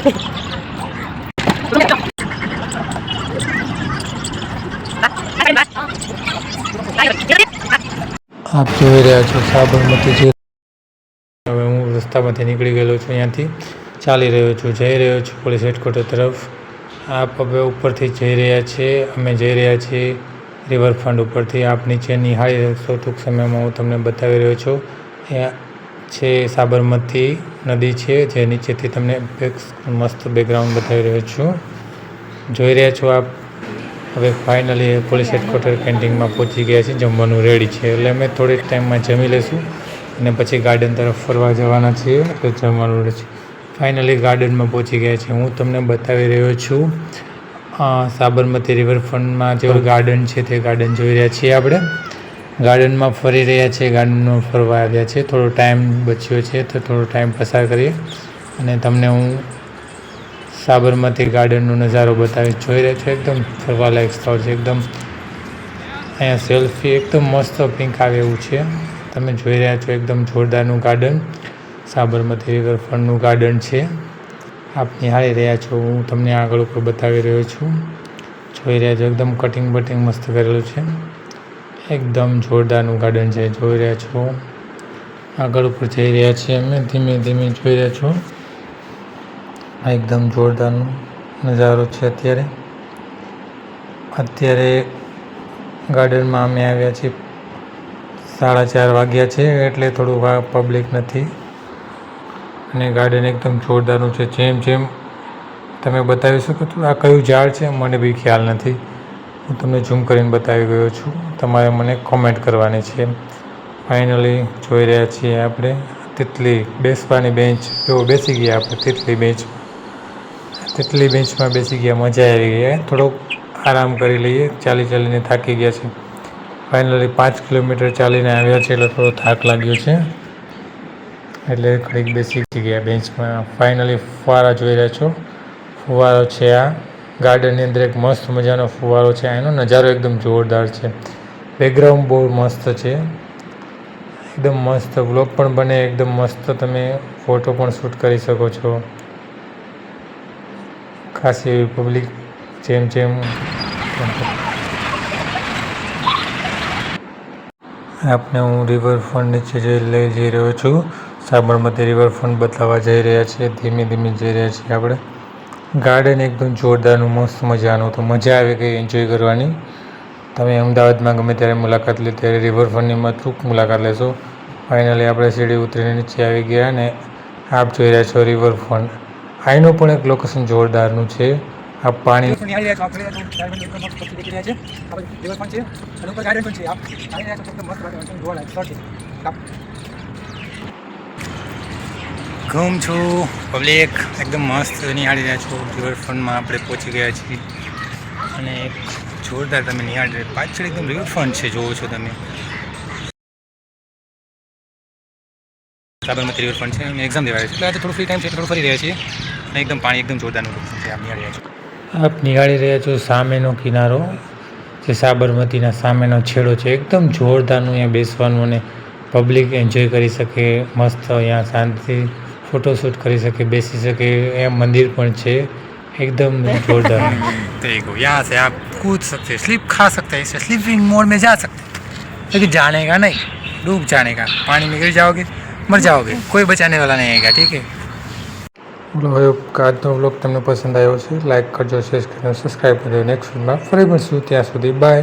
આપ જોઈ રહ્યા છો સાબરમતી જે હવે હું રસ્તામાંથી નીકળી ગયેલો છું અહીંયાથી. ચાલી રહ્યો છું, જઈ રહ્યો છું પોલીસ હેડક્વાર્ટર તરફ. આપ હવે ઉપરથી જઈ રહ્યા છે, અમે જઈ રહ્યા છીએ રિવરફ્રન્ટ ઉપરથી. આપ નીચે નિહાળી રહેશો ટૂંક સમયમાં હું તમને બતાવી રહ્યો છું. એ છે સાબરમતી નદી છે જે નીચેથી તમને મસ્ત બેકગ્રાઉન્ડ બતાવી રહ્યો છું. જોઈ રહ્યા છો આપ હવે ફાઇનલી પોલીસ હેડક્વાર્ટર કેન્ટીનમાં પહોંચી ગયા છીએ જમવાનું રેડી છે. એટલે અમે થોડીક ટાઈમમાં જમી લઈશું અને પછી ગાર્ડન તરફ ફરવા જવાના છીએ એટલે જમવાનું રેડી છે. ફાઇનલી ગાર્ડનમાં પહોંચી ગયા છે. હું તમને બતાવી રહ્યો છું સાબરમતી રિવરફ્રન્ટમાં જે ગાર્ડન છે તે ગાર્ડન જોઈ રહ્યા છીએ આપણે. ગાર્ડનમાં ફરી રહ્યા છીએ ગાર્ડનમાં ફરવા આવ્યા છે. થોડો ટાઈમ બચ્યો છે તો થોડો ટાઈમ પસાર કરીએ. અને તમને હું સાબરમતી ગાર્ડનનો નજારો બતાવી જોઈ રહ્યા છો. એકદમ ફરવાલાયક સ્થળ છે, એકદમ અહીંયા સેલ્ફી એકદમ મસ્ત પિંક આવે એવું છે. તમે જોઈ રહ્યા છો એકદમ જોરદારનું ગાર્ડન. સાબરમતી રિવરફ્રન્ટનું ગાર્ડન છે. આપ નિહાળી રહ્યા છો, હું તમને આગળ ઉપર બતાવી રહ્યો છું. જોઈ રહ્યા છો, એકદમ કટિંગ બટિંગ મસ્ત કરેલું છે. એકદમ જોરદારનું ગાર્ડન છે, જોઈ રહ્યા છો. આગળ ઉપર જઈ રહ્યા છીએ અમે, ધીમે ધીમે જોઈ રહ્યા છો. આ એકદમ જોરદારનો નજારો છે અત્યારે. અત્યારે ગાર્ડનમાં અમે આવ્યા છીએ સાડા ચાર વાગ્યા છે, એટલે થોડું પબ્લિક નથી. અને ગાર્ડન એકદમ જોરદારનું છે. જેમ જેમ તમે બતાવી શકો છો, આ કયું ઝાડ છે મને બી ખ્યાલ નથી. હું તમને ઝૂમ કરીને બતાવી ગયો છું. તમારે મને કોમેન્ટ કરવાની છે. ફાઇનલી જોઈ રહ્યા છીએ આપણે તિતલી બેસવાની બેન્ચ જો બેસી ગયા આપણે તિતલી બેન્ચ તિતલી બેન્ચમાં બેસી ગયા, મજા આવી ગઈ થોડોક આરામ કરી લઈએ. ચાલી ચાલીને થાકી ગયા છે. ફાઇનલી પાંચ કિલોમીટર ચાલીને આવ્યા છે એટલે થોડો થાક લાગ્યો છે. એટલે ઘડીક બેસી ગયા બેન્ચમાં ફાઇનલી ફુવારા જોઈ રહ્યા છો. ફુવારો છે આ. ગાર્ડનની અંદર એક મસ્ત મજાનો ફુવારો છે. એનો નજારો એકદમ જોરદાર છે. બેકગ્રાઉન્ડ બહુ મસ્ત છે. એકદમ મસ્ત વ્લોગ પણ બને, એકદમ મસ્ત તમે ફોટો પણ શૂટ કરી શકો છો. ખાસી એવી પબ્લિક જેમ જેમ આપને હું રિવરફ્રન્ટ નીચે જઈ લઈ જઈ રહ્યો છું, સાબરમતી રિવરફ્રન્ટ બતાવવા જઈ રહ્યા છીએ, ધીમે ધીમે જઈ રહ્યા છીએ આપણે. ગાર્ડન એકદમ જોરદારનું, મસ્ત મજાનું તો મજા આવી ગઈ એન્જોય કરવાની. તમે અમદાવાદમાં ગમે ત્યારે મુલાકાત લે, ત્યારે રિવરફ્રન્ટની મતરૂપ મુલાકાત લેશો. ફાઇનલી આપણે સીડી ઉતરીને નીચે આવી ગયા અને આપ જોઈ રહ્યા છો રિવરફ્રન્ટ આઈનું પણ એક લોકેશન જોરદારનું છે. આ પાણી છો. આપ છો. પબ્લિક એકદમ મસ્ત નિહાળી રહ્યા છો. રિવરફ્રન્ટમાં આપણે પહોંચી ગયા છીએ. અને એક જોરદાર તમે નિહાળી રહ્યા પાછળ એકદમ રિવરફ્રન્ટ છે, જોવો છો તમે. સાબરમતી રિવરફ્રન્ટ છે. અને એક્ઝામ દેવાય છે એટલે આજે થોડું ફ્રી ટાઈમ છે થોડું ફરી રહ્યા છીએ. અને એકદમ પાણી એકદમ જોરદારનું છે. આપ નિહાળી રહ્યા છો. આપ નિહાળી રહ્યા છો સામેનો કિનારો, જે સાબરમતીના સામેનો છેડો છે. એકદમ જોરદારનું અહીંયા બેસવાનું અને પબ્લિક એન્જોય કરી શકે. મસ્ત અહીંયા શાંતિ ફોટોશૂટ કરી શકે બેસી શકે અહીંયા મંદિર પણ છે एकदम जोरदार देखो यहाँ से आप कूद सकते हैं स्लिप खा सकते हैं इसे स्लीपिंग मोड में जा सकते हैं लेकिन जाने का नहीं डूब जाने का पानी में गिर जाओगे मर जाओगे कोई बचाने वाला नहीं आएगा ठीक है બોલો હવે આજનો વ્લોગ તમને પસંદ આવ્યો છે લાઈક કરજો શેર કરજો સબસ્ક્રાઈબ કરજો નેક્સ્ટ વિડીયોમાં ફરી મળશું ત્યાં સુધી બાય